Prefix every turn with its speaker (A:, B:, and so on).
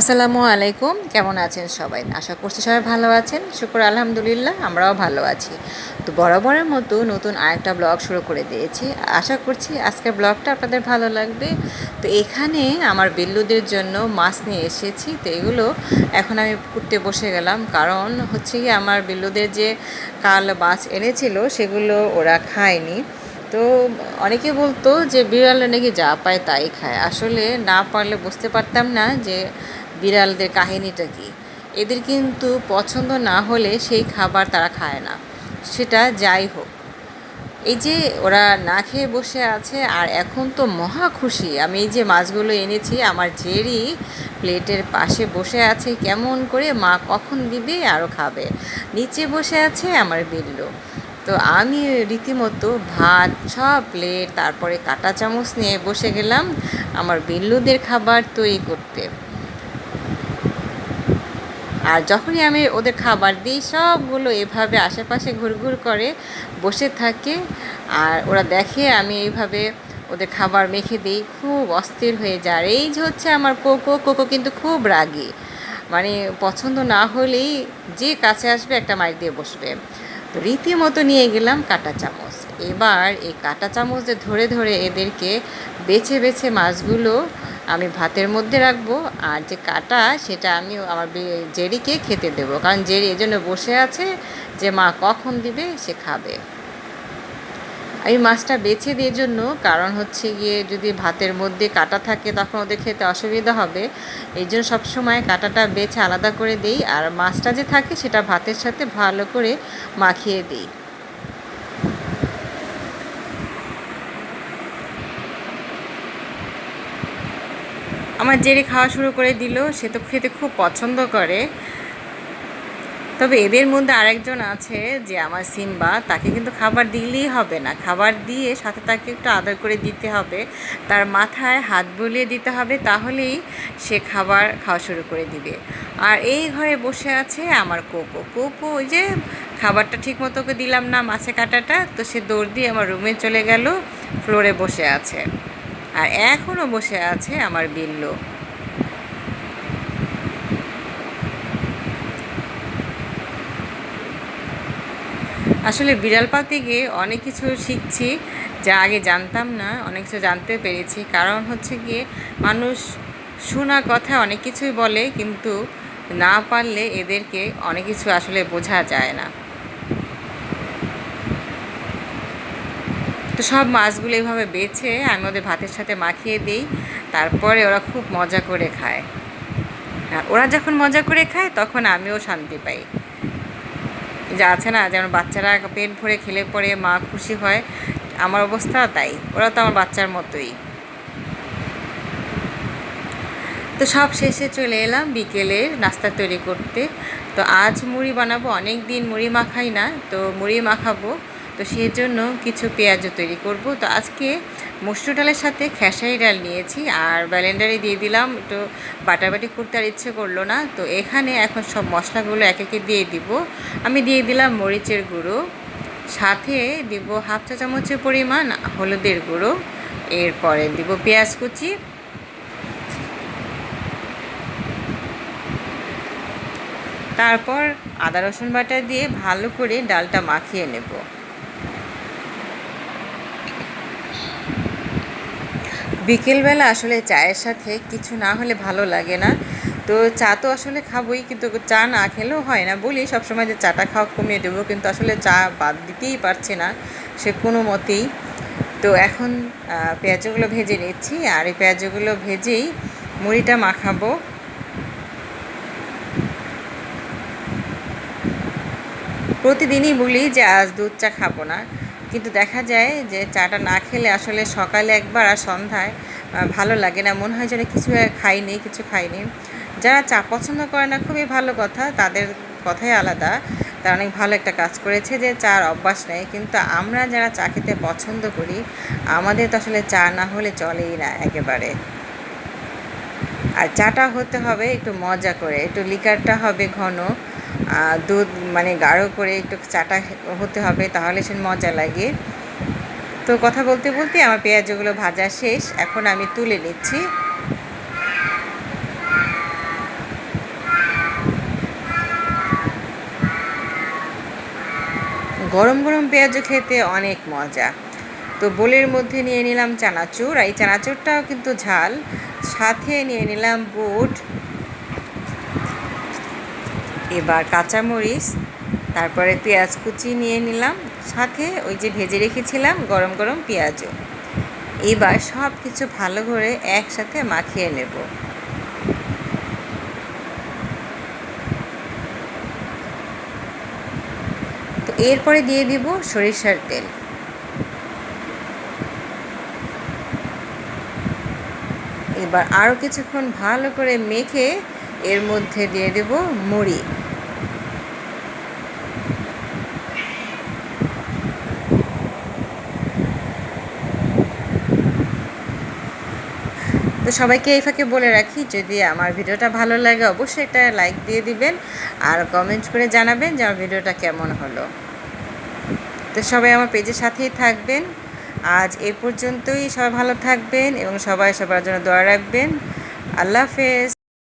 A: আসসালামু আলাইকুম। কেমন আছেন সবাই? আশা করছি সবাই ভালো আছেন। শুক্র আলহামদুলিল্লাহ, আমরাও ভালো আছি। তো বরাবরের মতো নতুন আরেকটা ব্লগ শুরু করে দিয়েছি। আশা করছি আজকের ব্লগটা আপনাদের ভালো লাগবে। তো এখানে আমার বিল্লুদের জন্য মাছ নিয়ে এসেছি। তো এগুলো এখন আমি করতে বসে গেলাম। কারণ হচ্ছে কি, আমার বিল্লুদের যে কাল মাছ এনেছিল, সেগুলো ওরা খায়নি। তো অনেকে বলতো যে বিড়ালে নাকি যা পায় তাই খায়। আসলে না পারলে বুঝতে পারতাম না যে বিড়ালদের কাহিনীটা কি? এদের কিন্তু পছন্দ না হলে সেই খাবার তারা খায় না। সেটা যাই হোক। এই যে ওরা না খেয়ে বসে আছে আর এখন তো মহা খুশি। আমি এই যে মাছগুলো এনেছি, আমার জেরি প্লেটের পাশে বসে আছে, কেমন করে মা কখন দিবে আরও খাবে। নিচে বসে আছে আমার বিল্লু। তো আমি রীতিমতো ভাত, সব প্লেট, তারপরে কাঁটা চামচ নিয়ে বসে গেলাম আমার বিল্লুদের খাবার তৈরি করতে। আর যখনই আমি ওদের খাবার দিই, সবগুলো এভাবে আশেপাশে ঘুরঘুর করে বসে থাকে। আর ওরা দেখে আমি এইভাবে ওদের খাবার মেখে দিই, খুব অস্থির হয়ে যায়। এই যে হচ্ছে আমার কোকো কোকো কিন্তু খুব রাগী। মানে পছন্দ না হলেই যে কাছে আসবে একটা মাইর দিয়ে বসবে। তো রীতিমতো নিয়ে গেলাম কাঁটা চামচ। এবার এই কাঁটা চামচ দিয়ে ধরে ধরে এদেরকে বেছে বেছে মাছগুলো আমি ভাতের মধ্যে রাখব। আর যে কাটা, সেটা আমি আমার জেরিকে খেতে দেবো। কারণ জেরি এই জন্য বসে আছে যে মা কখন দিবে, সে খাবে। এই মাছটা বেছে দিয়ে জন্য কারণ হচ্ছে গিয়ে যদি ভাতের মধ্যে কাটা থাকে তখন ওদের খেতে অসুবিধা হবে। এই জন্য সবসময় কাটাটা বেছে আলাদা করে দিই। আর মাছটা যে থাকে সেটা ভাতের সাথে ভালো করে মাখিয়ে দিই। আমার জেরে খাওয়া শুরু করে দিল, সে তো খেতে খুব পছন্দ করে। তবে এদের মধ্যে আরেকজন আছে যে আমার সিম্বা, তাকে কিন্তু খাবার দিলেই হবে না। খাবার দিয়ে সাথে তাকে একটু আদর করে দিতে হবে, তার মাথায় হাত বুলিয়ে দিতে হবে, তাহলেই সে খাবার খাওয়া শুরু করে দিবে। আর এই ঘরে বসে আছে আমার কোকো। কোকো, ওই যে খাবারটা ঠিক মতো ওকে দিলাম না, মাছে কাটাটা, তো সে দৌড় দিয়ে আমার রুমে চলে গেল, ফ্লোরে বসে আছে। আর এখনও বসে আছে আমার বিল্লু। আসলে বিড়াল গিয়ে অনেক কিছু শিখছি যা আগে জানতাম না, অনেক কিছু জানতে পেরেছি। কারণ হচ্ছে গিয়ে মানুষ শোনা কথা অনেক কিছুই বলে, কিন্তু না পারলে এদেরকে অনেক কিছু আসলে বোঝা যায় না। তো সব মাছগুলো এইভাবে বেছে আমি ওদের ভাতের সাথে মাখিয়ে দিই। তারপরে ওরা খুব মজা করে খায়। আর ওরা যখন মজা করে খায়, তখন আমিও শান্তি পাই। যা আছে না, যেমন বাচ্চারা পেট ভরে খেলে পরে মা খুশি হয়, আমার অবস্থা তাই। ওরা তো আমার বাচ্চার মতোই। তো সব শেষে চলে এলাম বিকেলে নাস্তা তৈরি করতে। তো আজ মুড়ি বানাবো, অনেক দিন মুড়ি মাখাই না, তো মুড়ি মাখাবো। তো সেই জন্য কিছু পেঁয়াজও তৈরি করব। তো আজকে মসুর ডালের সাথে খেসারি ডাল নিয়েছি আর ব্যালেন্ডারে দিয়ে দিলাম। একটু বাটাবাটি করতে আর ইচ্ছে করল না। তো এখানে এখন সব মশলাগুলো এক একে দিয়ে দিব। আমি দিয়ে দিলাম মরিচের গুঁড়ো। সাথে দিব হাফ চা চামচের পরিমাণ হলুদের গুঁড়ো। এরপরে দিব পেঁয়াজ কুচি। তারপর আদা রসুন বাটা দিয়ে ভালো করে ডালটা মাখিয়ে নেব। বিকেলবেলা আসলে চায়ের সাথে কিছু না হলে ভালো লাগে না। তো চা তো আসলে খাবোই, কিন্তু চা না খেলেও হয় না। বলি সবসময় যে চাটা খাওয়া কমিয়ে দেবো, কিন্তু আসলে চা বাদ দিতেই পারছে না সে কোনো মতেই। তো এখন পেঁয়াজগুলো ভেজে নিচ্ছি, আর এই পেঁয়াজগুলো ভেজেই মুড়িটা মাখাবো। প্রতিদিনই বলি যে আজ দুধ চা খাব না। কিন্তু দেখা যায় যে চাটা না খেলে আসলে সকালে একবার আর সন্ধ্যায় ভালো লাগে না। মনে হয় যেন কিছু খাইনি কিছু খাইনি। যারা চা পছন্দ করে না, খুবই ভালো কথা, তাদের কথাই আলাদা। তারা অনেক ভালো একটা কাজ করেছে যে চার অভ্যাস নেই কিন্তু আমরা যারা চা খেতে পছন্দ করি, আমাদের তো আসলে চা না হলে চলেই না একেবারে। আর চাটা হতে হবে একটু মজা করে, একটু লিকারটা হবে ঘন। দুধ মানে গাঢ় করে একটু চাটা হতে হবে, তাহলে সে মজা লাগে। তো কথা বলতে বলতে আমার পেঁয়াজগুলো ভাজা শেষ, এখন আমি তুলে নিচ্ছি। গরম গরম পেঁয়াজ খেতে অনেক মজা। তো বোলের মধ্যে নিয়ে নিলাম চানাচুর, আর এই চানাচুরটাও কিন্তু ঝাল। সাথে নিয়ে নিলাম বুট। এবার কাঁচামরিচ, তারপরে পেঁয়াজ কুচি নিয়ে নিলাম, সাথে ওই যে ভেজে রেখেছিলাম গরম গরম পেঁয়াজও। এবার সব কিছু ভালো করে একসাথে মাখিয়ে নেব। তো এরপরে দিয়ে দিব সরিষার তেল। এবার আরও কিছুক্ষণ ভালো করে মেখে এর মধ্যে দিয়ে দেব মুড়ি। তো সবাইকে এই ফাঁকে বলে রাখি, যদি আমার ভিডিওটা ভালো লাগে অবশ্যই এটা লাইক দিয়ে দিবেন আর কমেন্ট করে জানাবেন যে আমার ভিডিওটা কেমন হলো। তো সবাই আমার পেজের সাথেই থাকবেন। আজ এ পর্যন্তই সবাই ভালো থাকবেন এবং সবাই সবার জন্য দোয়া রাখবেন। আল্লাহ হাফেজ।